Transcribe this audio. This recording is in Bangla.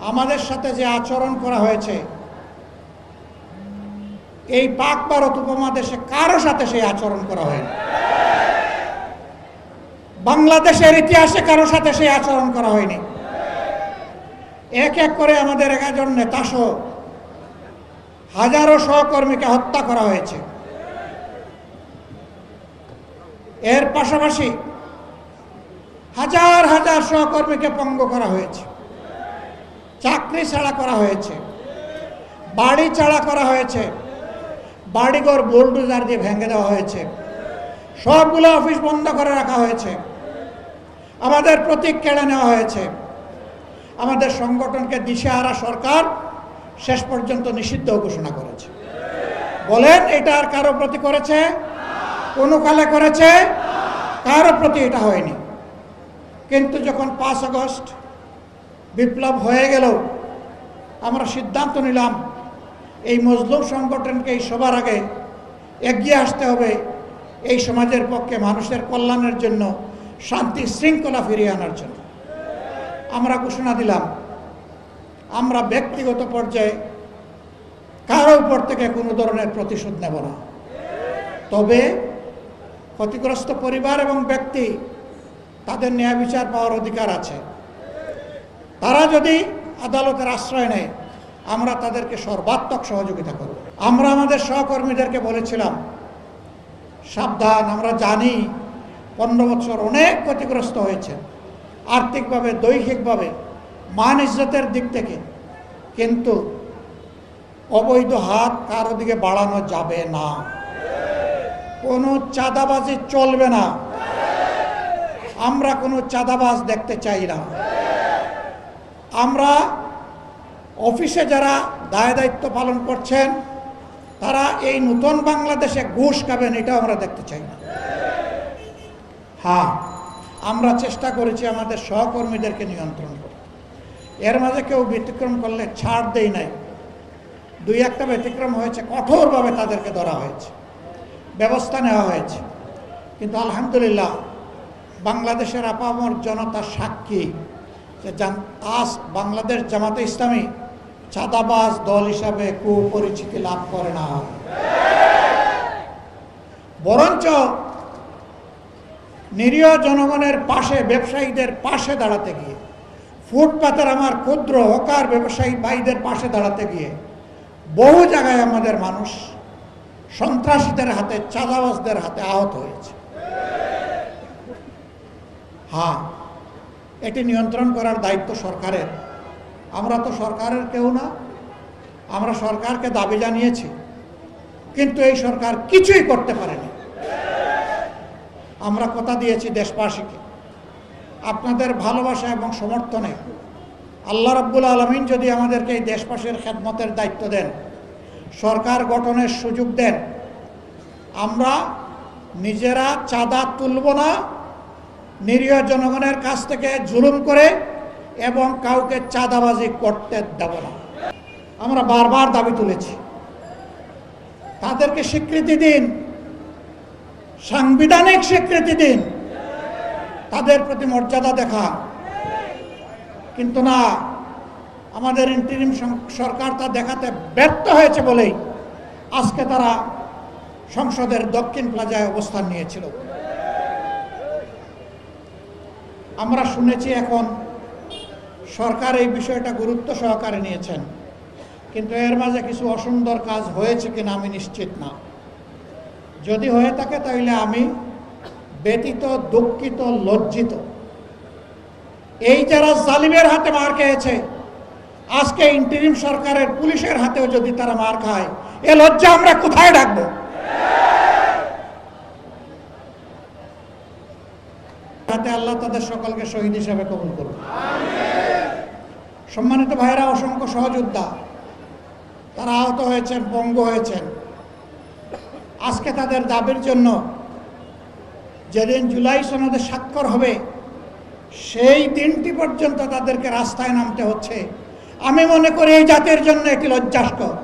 আমাদের সাথে যে আচরণ করা হয়েছে, এই পাক ভারত উপমহাদেশে কারও সাথে সেই আচরণ করা হয়নি। বাংলাদেশের ইতিহাসে কারও সাথে সেই আচরণ করা হয়নি। এক এক করে আমাদের একজন নেতাসহ হাজারো সহকর্মীকে হত্যা করা হয়েছে। এর পাশাপাশি হাজার হাজার সহকর্মীকে পঙ্গ করা হয়েছে। চাকরি ছাড়া করা হয়েছে, বাড়ি ছাড়া করা হয়েছে, বাড়িঘর বোল্ডোজার দিয়ে ভেঙে দেওয়া হয়েছে, সবগুলো অফিস বন্ধ করে রাখা হয়েছে, আমাদের প্রতীক কেড়ে নেওয়া হয়েছে, আমাদের সংগঠনকে দিশেহারা সরকার শেষ পর্যন্ত নিষিদ্ধ ঘোষণা করেছে। বলেন, এটা আর কারও প্রতি করেছে? কোনো কালে করেছে? কারও প্রতি এটা হয়নি। কিন্তু যখন পাঁচ আগস্ট বিপ্লব হয়ে গেল আমরা সিদ্ধান্ত নিলাম, এই মজলুম সংগঠনকে এই সবার আগে এগিয়ে আসতে হবে, এই সমাজের পক্ষে মানুষের কল্যাণের জন্য, শান্তি শৃঙ্খলা ফিরিয়ে আনার জন্য। আমরা ঘোষণা দিলাম, আমরা ব্যক্তিগত পর্যায়ে কারও উপর থেকে কোনো ধরনের প্রতিশোধ নেব না। তবে ক্ষতিগ্রস্ত পরিবার এবং ব্যক্তি, তাদের ন্যায় বিচার পাওয়ার অধিকার আছে। তারা যদি আদালতের আশ্রয় নেয়, আমরা তাদেরকে সর্বাত্মক সহযোগিতা করব। আমরা আমাদের সহকর্মীদেরকে বলেছিলাম, সাবধান, আমরা জানি পনেরো বছর অনেক ক্ষতিগ্রস্ত হয়েছে। আর্থিকভাবে, দৈহিকভাবে, মান ইজ্জতের দিক থেকে। কিন্তু অবৈধ হাত কারও দিকে বাড়ানো যাবে না। কোনো চাঁদাবাজি চলবে না। আমরা কোনো চাঁদাবাজ দেখতে চাই না। আমরা অফিসে যারা দায় দায়িত্ব পালন করছেন, তারা এই নতুন বাংলাদেশে ঘুষ খাবেন, এটাও আমরা দেখতে চাই না। হ্যাঁ আমরা চেষ্টা করেছি আমাদের সহকর্মীদেরকে নিয়ন্ত্রণ করতে। এর মাঝে কেউ ব্যতিক্রম করলে ছাড় দেই নাই। দুই একটা ব্যতিক্রম হয়েছে, কঠোরভাবে তাদেরকে ধরা হয়েছে, ব্যবস্থা নেওয়া হয়েছে। কিন্তু আলহামদুলিল্লাহ, বাংলাদেশের আপামর জনতা সাক্ষী আজ বাংলাদেশ জামাতে ইসলামী চাঁদাবাজ দল হিসাবে কুপরিচিতি লাভ করে না। বরঞ্চ নিরীহ জনগণের পাশে, ব্যবসায়ীদের পাশে দাঁড়াতে গিয়ে, ফুটপাতের আমার ক্ষুদ্র হকার ব্যবসায়ী ভাইদের পাশে দাঁড়াতে গিয়ে, বহু জায়গায় আমাদের মানুষ সন্ত্রাসীদের হাতে, চাঁদাবাজদের হাতে আহত হয়েছে। হ্যাঁ এটি নিয়ন্ত্রণ করার দায়িত্ব সরকারের। আমরা তো সরকারের কেউ না, আমরা সরকারকে দাবি জানিয়েছি, কিন্তু এই সরকার কিছুই করতে পারেনি। আমরা কথা দিয়েছি দেশবাসীকে, আপনাদের ভালোবাসা এবং সমর্থনে। আল্লাহ রাব্বুল আলমিন যদি আমাদেরকে এই দেশবাসীর খেদমতের দায়িত্ব দেন, সরকার গঠনের সুযোগ দেন, আমরা নিজেরা চাঁদা তুলব না নিরীহ জনগণের কাছ থেকে জুলুম করে এবং কাউকে চাঁদাবাজি করতে দেব না। আমরা বারবার দাবি তুলেছি। তাদেরকে স্বীকৃতি দিন। সাংবিধানিক স্বীকৃতি দিন। তাদের প্রতি মর্যাদা দেখা। কিন্তু না, আমাদের ইন্টারিম সরকার তা দেখাতে ব্যর্থ হয়েছে বলেই আজকে তারা সংসদের দক্ষিণ প্লাজায় অবস্থান নিয়েছিল। আমরা শুনেছি এখন সরকার এই বিষয়টা গুরুত্ব সহকারে নিয়েছেন। কিন্তু এর মাঝে কিছু অসুন্দর কাজ হয়েছে কিনা আমি নিশ্চিত না। যদি হয়ে থাকে তাহলে আমি ব্যতীত, দুঃখিত, লজ্জিত। এই যারা জালিমের হাতে মার খেয়েছে, আজকে ইন্টারিম সরকারের পুলিশের হাতেও যদি তারা মার খায়, এ লজ্জা আমরা কোথায় ডাকবো? হাতে আল্লাহ তাদের সকলকে শহীদ হিসাবে কবুল করুন সম্মানিত ভাইরা অসংখ্য সহযোদ্ধা, তারা আহত হয়েছেন, পঙ্গু হয়েছেন। আজকে তাদের দাবির জন্য যেদিন জুলাই সনদে স্বাক্ষর হবে, সেই দিনটি পর্যন্ত তাদেরকে রাস্তায় নামতে হচ্ছে। আমি মনে করি এই জাতির জন্য এটি লজ্জাস্কর।